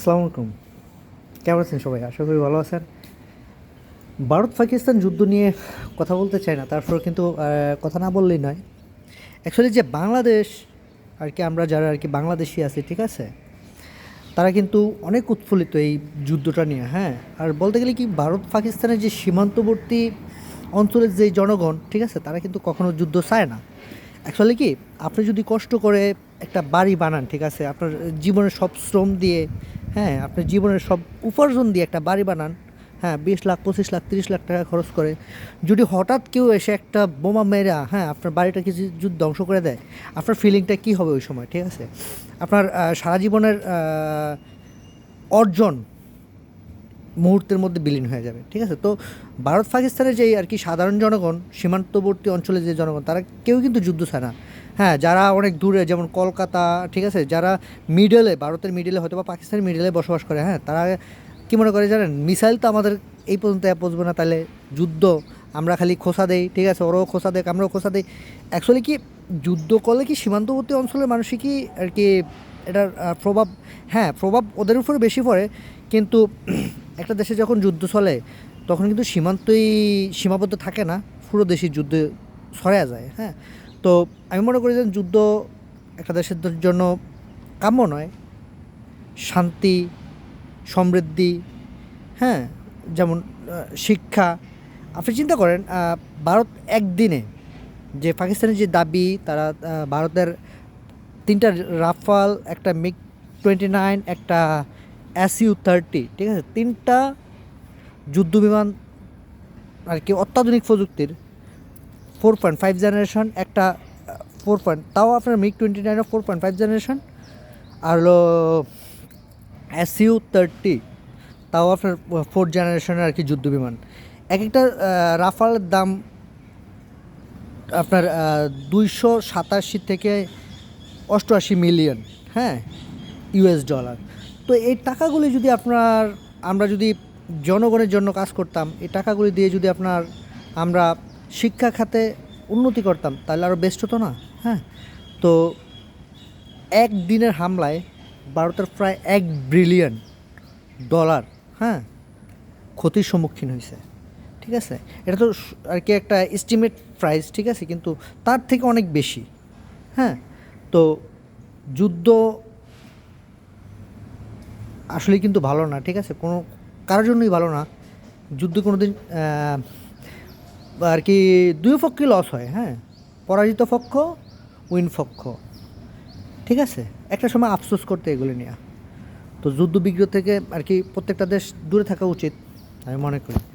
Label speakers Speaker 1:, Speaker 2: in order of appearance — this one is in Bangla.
Speaker 1: আসসালামু আলাইকুম। কেমন আছেন সবাই? আশা করি ভালো আছেন। ভারত পাকিস্তান যুদ্ধ নিয়ে কথা বলতে চাই না, তারপর কিন্তু কথা না বললেই নয়। অ্যাকচুয়ালি যে বাংলাদেশ, আর কি আমরা যারা আর কি বাংলাদেশি আছি, ঠিক আছে? তারা কিন্তু অনেক উৎফুল্লিত এই যুদ্ধটা নিয়ে হ্যাঁ? আর বলতে গেলে কি, ভারত পাকিস্তানের যে সীমান্তবর্তী অঞ্চলের যে জনগণ, ঠিক আছে? তারা কিন্তু কখনো যুদ্ধ চায় না। অ্যাকচুয়ালি কি, আপনি যদি কষ্ট করে একটা বাড়ি বানান, ঠিক আছে? আপনার জীবনের সব শ্রম দিয়ে হ্যাঁ আপনার জীবনের সব উপার্জন দিয়ে একটা বাড়ি বানান। হ্যাঁ বিশ লাখ, পঁচিশ লাখ, তিরিশ লাখ টাকা খরচ করে। যদি হঠাৎ কেউ এসে একটা বোমা মেরা হ্যাঁ আপনার বাড়িটা কিছু যদি ধ্বংস করে দেয়, আপনার ফিলিংটা কী হবে ওই সময়, ঠিক আছে? আপনার সারা জীবনের অর্জন মুহূর্তের মধ্যে বিলীন হয়ে যাবে, ঠিক আছে? তো ভারত পাকিস্তানের যে আর কি সাধারণ জনগণ, সীমান্তবর্তী অঞ্চলে যে জনগণ, তারা কেউ কিন্তু যুদ্ধ না। হ্যাঁ যারা অনেক দূরে, যেমন কলকাতা, ঠিক আছে? যারা মিডলে ভারতের মিডলে হয়তো বা পাকিস্তানের মিডলে বসবাস করে হ্যাঁ? তারা কী মনে করে জানেন? মিসাইল তো আমাদের এই পর্যন্ত পৌঁছবে না, তাহলে যুদ্ধ আমরা খালি খোসা দেই, ঠিক আছে? ওরাও খোসা দেয় আমরাও খোসা দেই। অ্যাকচুয়ালি কি যুদ্ধ করলে কি সীমান্তবর্তী অঞ্চলের মানুষই কি আর কি এটার প্রভাব হ্যাঁ প্রভাব ওদের উপরে বেশি পড়ে, কিন্তু একটা দেশে যখন যুদ্ধ চলে, তখন কিন্তু সীমান্তই সীমাবদ্ধ থাকে না, পুরো দেশের যুদ্ধে ছড়ায় যায় হ্যাঁ? তো আমি মনে করি যে যুদ্ধ একটা দেশের জন্য কাম্য নয়। শান্তি, সমৃদ্ধি হ্যাঁ যেমন শিক্ষা। আপনি চিন্তা করেন ভারত একদিনে যে পাকিস্তানের যে দাবি, তারা ভারতের তিনটা রাফাল, একটা মিগ টোয়েন্টি নাইন, একটা এসইউ থার্টি, ঠিক আছে? তিনটা যুদ্ধ বিমান আর কি অত্যাধুনিক প্রযুক্তির ফোর পয়েন্ট ফাইভ জেনারেশন একটা ফোর পয়েন্ট তাও আপনার মিগ টোয়েন্টি নাইনের ফোর পয়েন্ট ফাইভ জেনারেশন। আর হলো এসইউ থার্টি তাও আপনার ফোর্থ জেনারেশনের আর কি যুদ্ধ বিমান। এক একটা আহ, রাফালের দাম আপনার দুইশো সাতাশি থেকে অষ্টআশি মিলিয়ন হ্যাঁ ইউএস ডলার। তো এই টাকাগুলি যদি আপনার আমরা যদি জনগণের জন্য কাজ করতাম এই টাকাগুলি দিয়ে যদি আপনার আমরা শিক্ষা খাতে উন্নতি করতাম, তাহলে আরও বেস্ট হতো না? হ্যাঁ? তো এক দিনের হামলায় ভারতের প্রায় এক ব্রিলিয়ন ডলার হ্যাঁ? ক্ষতির সম্মুখীন হয়েছে, ঠিক আছে? এটা তো আর কি একটা এস্টিমেট প্রাইস ঠিক আছে? কিন্তু তার থেকে অনেক বেশি হ্যাঁ? তো যুদ্ধ আসলে কিন্তু ভালো না, ঠিক আছে? কোনো, কারোর জন্যই ভালো না। যুদ্ধ কোনো দিন আর কি দুই পক্ষে লস হয় হ্যাঁ? পরাজিত পক্ষ উইন পক্ষ। ঠিক আছে? একটা সময় আফসোস করতে এগুলো নিয়ে। তো যুদ্ধ বিগ্রহ থেকে আর কি প্রত্যেকটা দেশ দূরে থাকা উচিত, আমি মনে করি।